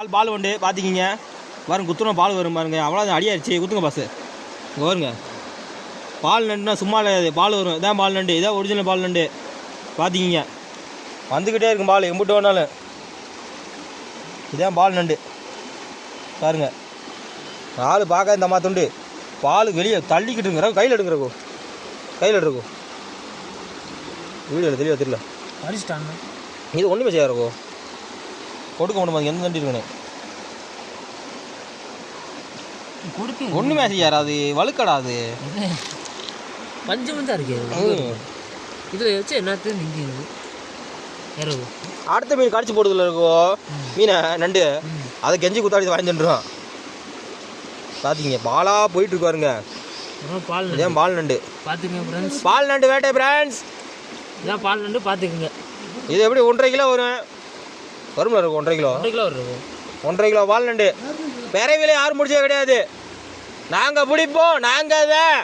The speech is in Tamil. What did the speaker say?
பால் பால் உண்டு பார்த்துக்கிங்க பாருங்க குத்துன பால் வரும் பாருங்க. அவ்வளோ அடியாச்சு குத்துங்க பாஸ் இங்கே வருங்க பால் நண்டுனா சும்மா பால் வரும். இதான் பால் நண்டு. இதான் ஒரிஜினல் பால் நண்டு. பார்த்துக்கிங்க வந்துக்கிட்டே இருக்கும் பால். எம்பிட்டு வேணாலும். இதான் பால் நண்டு. பாருங்க. ஆள் பார்க்க இந்த மாத்துண்டு பால் வெளியே தள்ளிக்கிட்டு இருக்கிற கையில் எடுக்கிறக்கோ கையில் எடுக்கோ வீடியோவில் தெளிவாக தெரியல. அடிச்சிட்டாங்க. இது ஒன்றுமே செய்யாருக்கோ கொடுக்க முடியுமா? எந்த நண்டு இருக்குன்னு கொடுக்க ஒன்றுமே செய்யாரு அது வழுக்கடா அது. பஞ்சம் தான் இருக்கு. இதில் வச்சு என்னத்து நிற்கிது இரவு அடுத்த மீன் கடிச்சு போடுறதுல இருக்கோ மீனை நண்டு. அதை கெஞ்சி குத்தாடி வாங்கிட்டுருவான் பார்த்திங்க பாலாக போயிட்டு இருக்காருங்க பால் நண்டு. இதான் பால் நண்டு. பார்த்துக்கங்க ஃப்ரெண்ட்ஸ் பால் நண்டு வேட்டை பிரான்ஸ் இதான் பால் நண்டு பார்த்துக்குங்க இது எப்படி ஒன்றரை கிலோ வரும்? வரும்ல இருக்கும் ஒன்றரை கிலோ? கிலோ இருக்கும். ஒன்றரை கிலோ பால் நண்டு. பிறவில யாரும் முடிச்சது கிடையாது. நாங்கள் பிடிப்போம் நாங்கள் தான்.